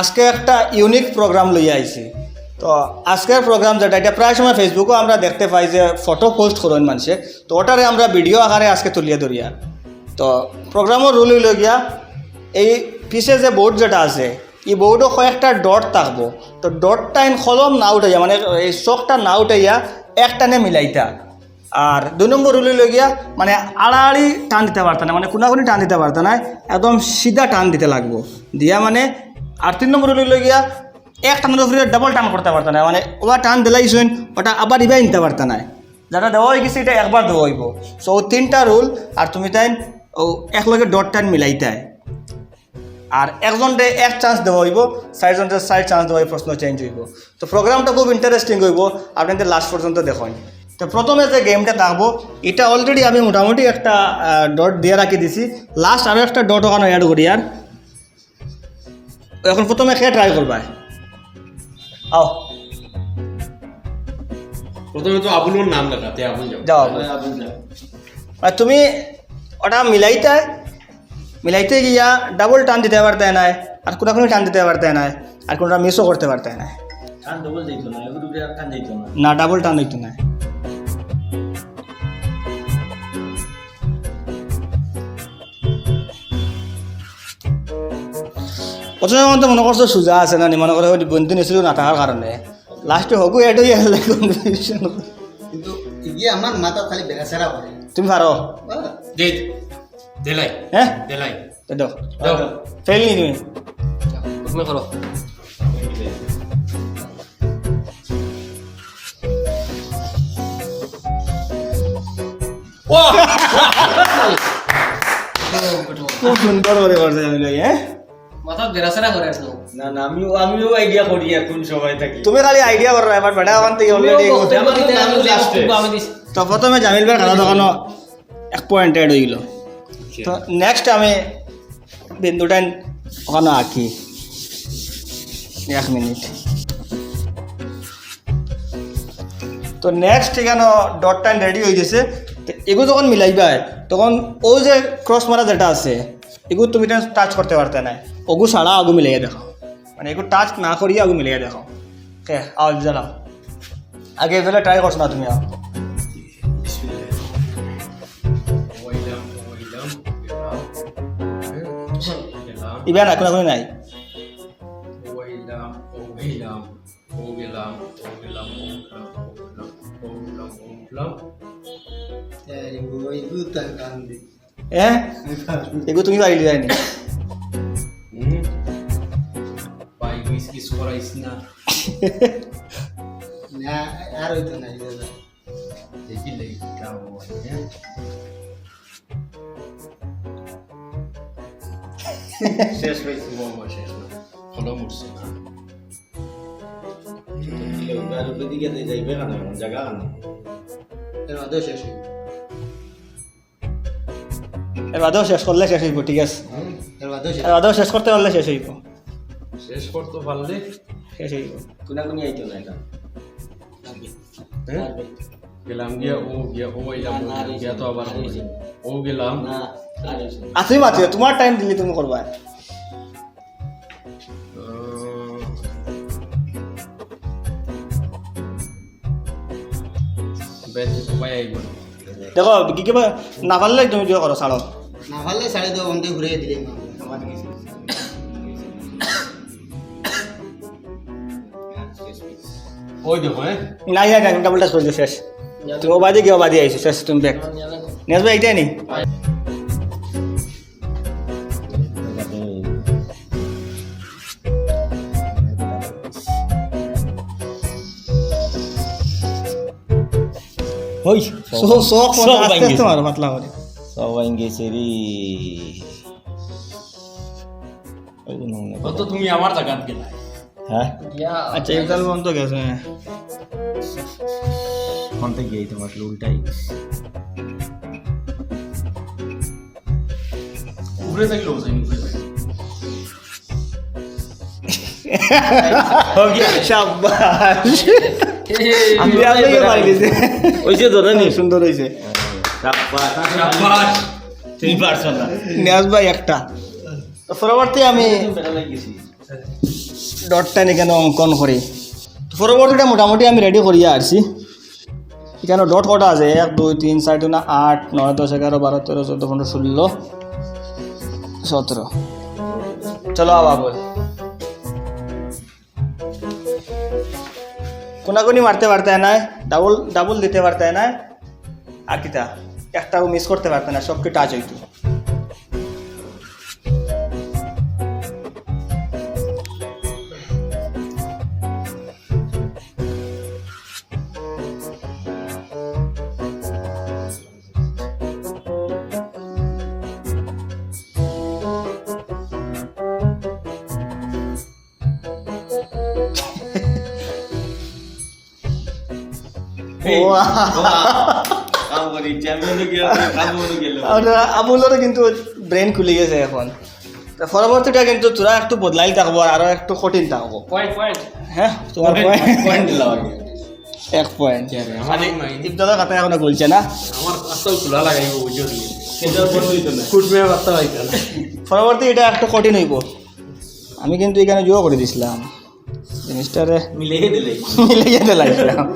আজকে একটা unique programme লইয়া আইছি। তো আজকের প্রোগ্রাম যেটা, এটা প্রায় সময় ফেসবুকেও আমরা দেখতে পাই যে ফটো পোস্ট করেন মানুষে। তো ওটারে আমরা ভিডিও আকারে আজকে তুলিয়া ধরিয়া। তো প্রোগ্রামও রুল হইল গিয়া, এই পিছে যে বোর্ড যেটা আছে, এই বোর্ডও কয়েকটা ডট থাকব। তো ডটটা ইন কলম না উঠাইয়া মানে এই চোখটা না উঠাইয়া একটানে মিলাইতা। আর দুই নম্বর গিয়া মানে আড়াআড়ি টান দিতে পারত না মানে কোনাকুনি টান দিতে পারত না, একদম সিধা টান দিতে লাগবো। দিয়া মানে আর তিন নম্বর হইল গিয়া এক টানের উপরে ডাবল টান করতে পারত না মানে ওরা টান দিলাইছেন ওটা আবার ইবাই নিতে পারত না। যারা দেওয়া হয়ে গেছে, এটা একবার দেওয়া হইব। সো তিনটা রুল আর তুমি তাই, ও একলগে ডট টান মিলাইতে আর একজনকে এক চান্স দেওয়া হইব চারজনকে চার চান্স দেওয়া প্রশ্ন চেঞ্জ হইব। তো প্রোগ্রামটা খুব ইন্টারেস্টিং হইব আপনাদের লাস্ট পর্যন্ত দেখুন। তো প্রথমে যে গেমটা থাকব, এটা অলরেডি আমি মোটামুটি একটা ডট দিয়ে রাখি দিছি। লাস্ট আরও একটা ডট ওখানে অ্যাড করি আর। এখন প্রথমে খেয়ে ট্রাই করবা? আও। প্রথমে তো আবুলোর নাম লেখাতে আবুল যাও। যাও। আবুল। যাও। আর তুমি ওটা মিলাইতে মিলাইতে গিয়া ডাবল টান দিতে পারতে নাই আর কোনো কোনো টান দিতে পারতে নাই আর কোনোটা মিসও করতে পারতে নাই। না ডাবল টান হইতো না প্রথমে মতো মনে করছ সোজা আছে না মনে করে বন্ধু নিছিল না থাকার কারণে লাস্টে হকু। কিন্তু ইয়ে আমার মাথা খালি বেগাছেরা করে তুমি পারো দে দেলাই হ্যাঁ দেলাই দাও দাও ফেল নি তুমি? করো খুব সুন্দর করে করছে আমি হ্যাঁ মাথা বেরাসেরা করে আসলো না না আমিও আমিও আইডিয়া করি এখন সবাই থাকি। তুমি খালি আইডিয়া করো এবার বেটা ওখান থেকে অলরেডি তো প্রথমে জামিল ভাই খাতা দোকানো এক পয়েন্ট এড হয়ে গেল। তো নেক্সট আমি বিন্দুটাই ওখানে আঁকি। এক মিনিট। তো নেক্সট এখানে ডট টাইম রেডি হয়ে গেছে। তো এগুলো যখন মিলাইবা তখন ও যে ক্রস মারা যেটা আছে এগুলো তুমি টাচ করতে পারতে না ওগু ছাড়া আগু মিলাইয়া দেখো মানে এগুলো টাচ না করিয়া আগু মিলাইয়া দেখো কে আও জ্বালাও আগে এগুলো ট্রাই করছ না তুমি আও ওইলাম ওইলাম গেলাম ইবা না কোনো নাই ওইলাম ওইলাম ও গেলাম ও গইস কিস করাইস না না আর হইতো না এই দাদা দেখি লেগে যাও হ্যাঁ শেষ হয়েছে বাবা শেষ না ফলো মরছে না আর ওদিকে যাইবে না জায়গা না এর মধ্যেও শেষ হইব এর বাদেও শেষ করলে শেষ হইব শেষ করতে পারলে শেষ আইতো না এটা হ্যাঁ? গেলাম গিয়া ও গিয়া ও এলাম গিয়া তো আবার ও গেলাম। আসি মাতি তোমার টাইম দিলে তুমি করবা। দেখো কি কিবা না পারলে তুমি যে করো ছাড়ো। না পারলে সাড়ে দু ঘন্টায় ঘুরিয়ে দিলে। ওই দেখো হ্যাঁ নাই নাই নাই ডাবল টাচ করছে শেষ। তুমি ও বাদে গিয়ে ও বাদে আইছো শেষ তুমি ব্যাক নেক্সট ভাই এইটাই নি? ওই সো সো সব আস্তে ভাঙ্গি। আস্তে মারো পাতলা করে সবাই গেছে রে তো তুমি আমার জায়গাত গেলা। হ্যাঁ? আচ্ছা কোন থেকে গিয়ে তোমার উল্টাই উপরে থাকলেও যাই উপরে থাকলে শাবাশ আমি আগে পারি দিছে ওইছে ধরে নি সুন্দর হইছে। শাবাশ তুমি পারছ না নিয়াজ ভাই একটা। পরবর্তী আমি ডটটা এখানে অঙ্কন করি। পরবর্তীটা মোটামুটি আমি রেডি করিয়া আসছি। এখানে ডট কটা আছে? এক, দুই, তিন, চার, দুই, না, আট, নয়, দশ, এগারো, বারো, তেরো, চোদ্দ, পনেরো, ষোলো, সতেরো। চলো আবার বল। কোনাকুনি মারতে পারতে না ডাবল ডাবল দিতে পারতে না আর কিতা? একটাও মিস করতে পারতে না সবকে টাচ হইতো। আমুলেরও কিন্তু ব্রেন খুলে গেছে এখন। তা পরবর্তীটা কিন্তু তোরা একটু বদলাই থাকব আর একটু কঠিন থাকব পয়েন্ট পয়েন্ট হ্যাঁ তোমার পয়েন্ট পয়েন্ট দিলাম এক পয়েন্ট আমার কথা এখনও বলছে না? আমার আস্তাও খোলা লাগাইব বার্তা পরবর্তী এটা একটু কঠিন হইব আমি কিন্তু এখানে জুয়া করে দিছিলাম। জিনিসটারে মিলিয়ে দিলে। মিলে যেতে লাগছিলাম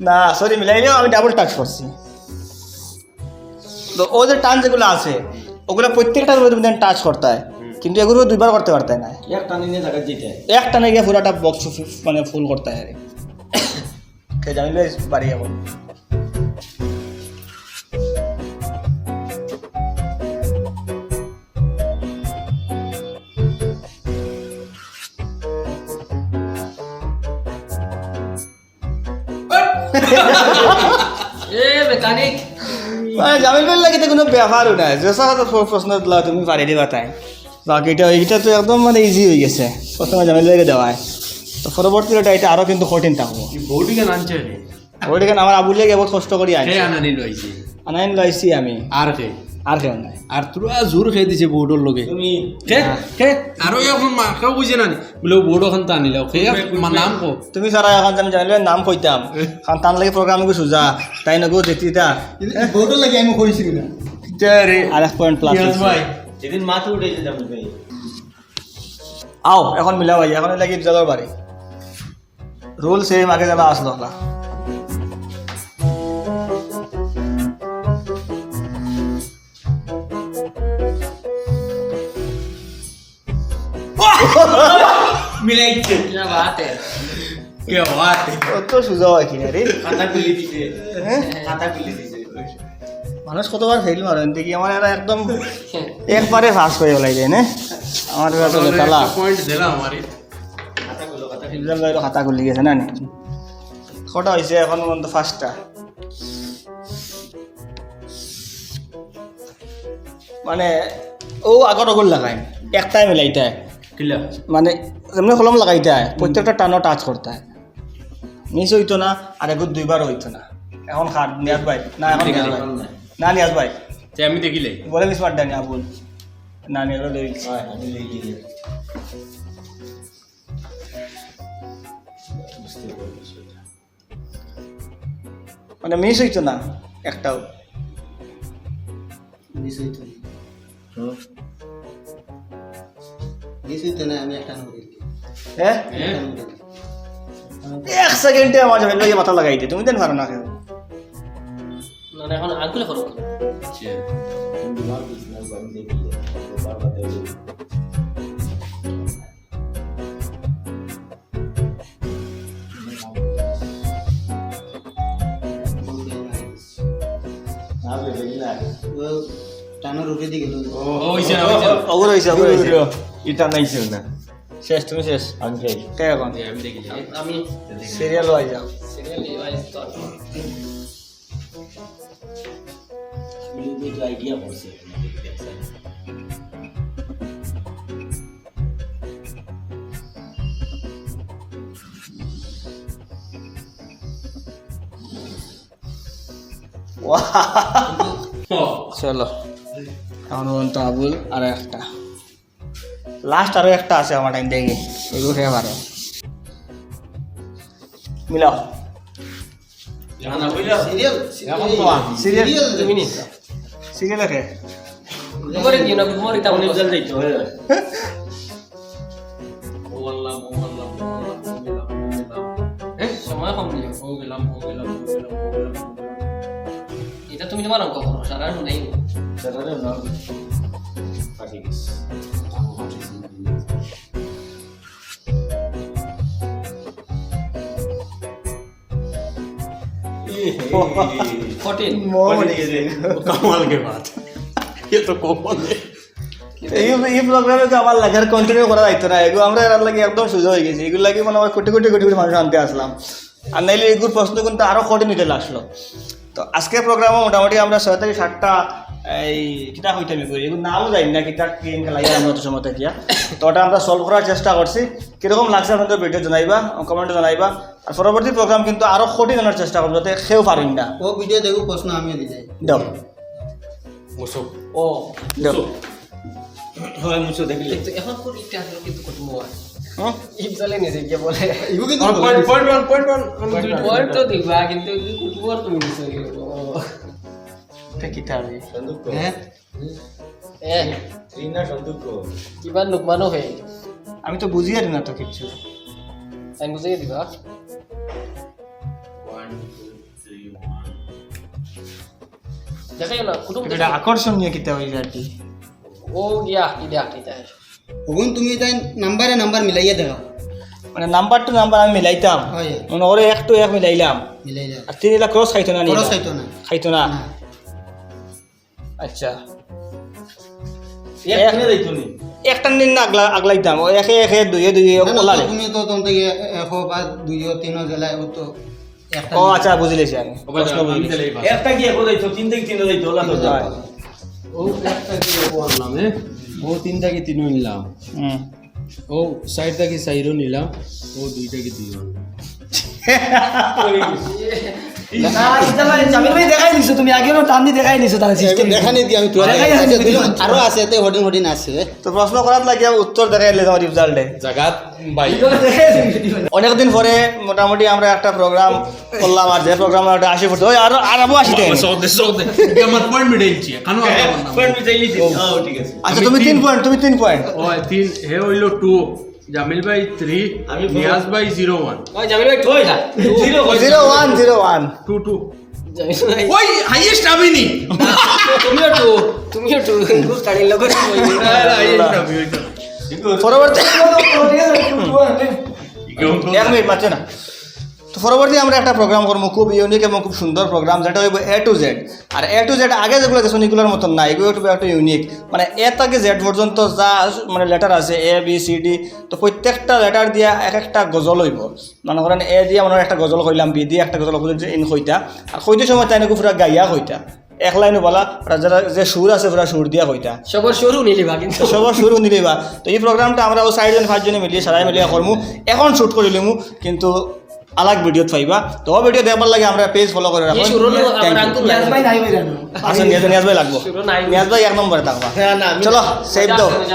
না সরি মিলাইলেও আমি ডাবল টাচ করছি। তো ও যে টান যেগুলো আছে ওগুলো প্রত্যেকটার উপরে তুমি টাচ করতে হয়। কিন্তু এগুলো দুইবার করতে পারতে না। এক টানে নিয়ে জায়গা জিতে। এক টানে গিয়ে পুরোটা বক্স মানে ফুল করতে হয়। আর কে জানিলে বাড়ি এখন মেকানিক। মানে জামিল বেল কোনো ব্যাপারও নাই। যেসা প্রশ্ন দিলা তুমি পারি দিবা তাই। বাকিটা এইটা তো একদম মানে ইজি হয়ে গেছে। প্রথমে জামিল বেলকে দেওয়ায় তো পরবর্তীটা এটা আরও কিন্তু কঠিন থাকব আমার আবুলিয়াকে বহুত কষ্ট করি আনি কে আনানি লইছে আনাইন লাইছি আমি। আর কে আর কেউ নাই। আর তোরা জোর খেয়ে দিছে বউটোর লগে। তুমি কে? কে? আৰু এখন মাকেও বুঝে নানি বোলে বউটো এখন টানিলে নাম কো। তুমি সারা এখন আমি জানিলে নাম কইতাম কারণ তার লাগে প্রোগ্রাম গো সুজা তাই নগো যেতিটা বহুতো লাগে আমি কৰিছিলোঁ না। আর এক পয়েন্ট প্লাস ভাই। সেদিন মাথা উঠেছে যাব ভাই। আও এখন মিলা ভাই। এখন লাগি জলের বাড়ি রুল সেম আগে যারা আসলো না মিলাইছে क्या बात है क्या बात है অত সুজা হয় কিনা রে খাতা খুলে দিছে হ্যাঁ? খাতা খুলে দিছে মানুষ কতবার ফেল মারেন দেখি আমার এরা একদম একবারে ফাঁস করে বলাই যায় না আমার এরা তো বেতালা পয়েন্ট দিলা আমারে খাতা খুলো খাতা খুলো ইবরাম ভাইয়েরও খাতা খুলি গেছে না নি কটা হয়েছে এখন পর্যন্ত ফার্স্টটা মানে ও আগত অগুল লাগাই একটাই মিলাইতে হয়। মানে এমনি কলম লাগাইতে হয় প্রত্যেকটা টানো টাচ করতে হয়। মিস হইতো না আর এগুলো দুইবার হইতো না। এখন খাট নিয়াজ ভাই না এখন নিয়াজ ভাই। না। নিয়াজ ভাই। আমি দেখিলে? বলে মিস মার দেনি বল না নিয়ে লই আমি লই গিয়ে বুঝতে পারছি মানে মিস হইতো না একটাও। মিছ হইতো না। না আমি একটা হ্যাঁ? এক সেকেন্ডে আমার জামিল ভাই মাথা লাগাই দিয়ে তুমি দেন পারো না কেউ না এখন আঙ্গুলে করো। আচ্ছা। তুমি দিমাগ দিছ না আমি দেখি বাবা দেবে না বেবে না। ও টানৰ উঠি দি গেলো ও হইছে না হইছে। না অগুর হয়েছে অগুর এটা নাইছে না। শেষ তুমি শেষ? আমি খাই কে এখন? আমি দেখিলে আমি সিরিয়াল হয়ে যাও। সিরিয়াল ওয়াইজ তো আইডিয়া করছে চলো। এখন আবুল আর একটা। লাস্ট আরও একটা আছে আমার টাইম দেখি। এগুলো খেয়ে পারো। মিলাও। সিরিয়াল কে এটা তুমি তোমার অঙ্ক করো সারা নাই। সারা না ফাঁসি গেছে ফোরটিন মোহাম্মদ कमाल के बात ये तो कॉमन है এই এই প্রোগ্রামে তো আমার লাগে কন্টিনিউ করা যাইতো না এগুলো আমরা এর লাগে একদম সুযোগ হয়ে গেছি এগুলো লাগে মানে আমার কোটি কোটি কোটি কোটি মানুষ আনতে আসলাম আর নাইলে এগুলো প্রশ্ন কিন্তু আরও কঠিন হইতে লাগলো তো আজকের প্রোগ্রামে মোটামুটি আমরা ছয় থেকে সাতটা এই কিতা হইতে আমি করি? এগুলো নামও যাই না কিতা কেমকে লাগে আমরা অত সময় থাকিয়া তো ওটা আমরা সলভ করার চেষ্টা করছি। কীরকম লাগছে আপনাদের ভিডিও জানাইবা কমেন্টে জানাইবা। আর পরবর্তী প্রোগ্রাম কিন্তু আরও কঠিন আনার চেষ্টা করব যাতে সেও পারেন না। ও ভিডিও দেখো প্রশ্ন আমি দিলে দাও। মুসু। ও। দাও। হয় মুসু দেখলে? এখন কোন ইটা কিন্তু কঠিন হয় কিন্তু। Sampai kita nih. হয়ে? আমি তো বুঝিয়ে দিই না তো কিছু। আমি বুঝিয়ে দিবা। যায় তুমি তাই মানে আমি মিলাইতাম। মানে এক মিলাইলাম। না ক্রস খাইতো না। খাইতো না। আচ্ছা এক কিনে একটা দিন না আগলা আগলাইতাম ও একে একে দুয়ে দুয়ে তো তুমি তো থেকে এশো বা দুইও তিনও জেলায় ও তো ও আচ্ছা বুঝি লেছি আমি প্রশ্ন বুঝি একটা কি এক যাইতো তিন থেকে তিন যাইতো ওলা তো হয়। একটা কি ও আনলাম ও তিনটা কি তিন নিলাম হুম। ও সাইডটা কি সাইরো নিলাম ও দুইটা কি দুই আনলাম দেখানি দি আমি তোরা আরও আছে এতে হডিং হডিং আছে। তো প্রশ্ন করার লাগে উত্তর দেখাই রেজাল্টে অনেকদিন পরে মোটামুটি আমরা একটা প্রোগ্রাম করলাম আর যে প্রোগ্রাম ওটা আসি পড়তো ওই আরও আরও ঠিক আছে। আচ্ছা তুমি তিন পয়েন্ট তুমি তিন পয়েন্ট তিন হে হইল টু জামিল ভাই থ্রি নিয়াজ ভাই জিরো ওয়ান ওই জামিল ভাই কই না zero zero one zero one two two ওই হাইয়েস্ট আমি নি তুমিও টু তুমিও টু গ্রুপ লোক পরবর্তী এক মিনিট মাত্র না পরবর্তী আমরা একটা প্রোগ্রাম করব খুব ইউনিক এবং খুব সুন্দর প্রোগ্রাম যেটা হইব এ টু জেড আর এ টু জেড আগে যেগুলো দেখুন এগুলোর মতন না এগুলো একটু একটু ইউনিক মানে এ থেকে জেড পর্যন্ত যা মানে লেটার আছে এ বি সি ডি তো প্রত্যেকটা লেটার দিয়া এক একটা গজল হইব। মনে করেন এ দিয়ে হয় একটা গজল কইলাম বি দিয়ে একটা গজল কইলাম ইন কইতা। আর কইতে সময় তাই নাকি পুরা গাইয়া কইতা। এক লাইনও বলা যারা যে সুর আছে পুরা সুর দিয়া কইতা। সবার শুরু নিলিবা কিন্তু। সবার শুরু নিলিবা তো এই প্রোগ্রামটা আমরা ও চাৰিজন পাঁচজনে মিলিয়ে সাৰাই মিলিয়ে করমু এখন শ্যুট কৰি লিমু কিন্তু আলাগ ভিডিঅ'ত পাইবা তো ভিডিও দেখবার লাগে আমরা পেজ ফলো করে রাখো শুরু আমার আঙ্কুল ইয়াস ভাই নাই ভাই জানো আচ্ছা নিয়াজ ভাই লাগবো নিয়াজ ভাই এক নম্বরে থাকবা না না চলো সেভ দাও।